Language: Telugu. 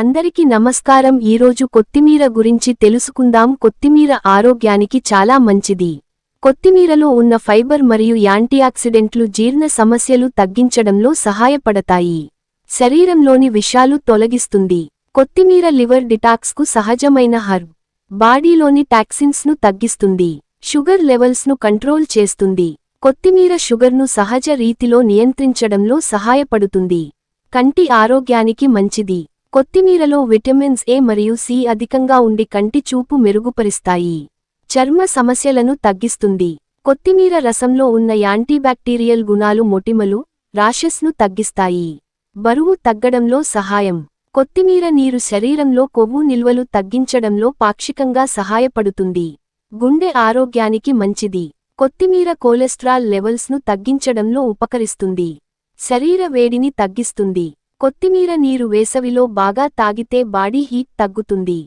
అందరికి నమస్కారం. ఈరోజు కొత్తిమీర గురించి తెలుసుకుందాం. కొత్తిమీర ఆరోగ్యానికి చాలా మంచిది. కొత్తిమీరలో ఉన్న ఫైబర్ మరియు యాంటీఆక్సిడెంట్లు జీర్ణ సమస్యలు తగ్గించడంలో సహాయపడతాయి. శరీరంలోని విషాలు తొలగిస్తుంది. కొత్తిమీర లివర్ డిటాక్స్కు సహజమైన హర్బ్ బాడీలోని టాక్సిన్స్ను తగ్గిస్తుంది. షుగర్ లెవెల్స్ను కంట్రోల్ చేస్తుంది. కొత్తిమీర షుగర్ను సహజ రీతిలో నియంత్రించడంలో సహాయపడుతుంది. కంటి ఆరోగ్యానికి మంచిది. కొత్తిమీరలో విటమిన్స్ ఏ మరియు సి అధికంగా ఉండి కంటి చూపు మెరుగుపరుస్తాయి. చర్మ సమస్యలను తగ్గిస్తుంది. కొత్తిమీర రసంలో ఉన్న యాంటీబ్యాక్టీరియల్ గుణాలు మొటిమలు రాషెస్ను తగ్గిస్తాయి. బరువు తగ్గడంలో సహాయం. కొత్తిమీర నీరు శరీరంలో కొవ్వు నిల్వలు తగ్గించడంలో పాక్షికంగా సహాయపడుతుంది. గుండె ఆరోగ్యానికి మంచిది. కొత్తిమీర కొలెస్ట్రాల్ లెవెల్స్ను తగ్గించడంలో ఉపకరిస్తుంది. శరీర వేడిని తగ్గిస్తుంది. కొత్తిమీర నీరు వేసవిలో బాగా తాగితే బాడీ హీట్ తగ్గుతుంది.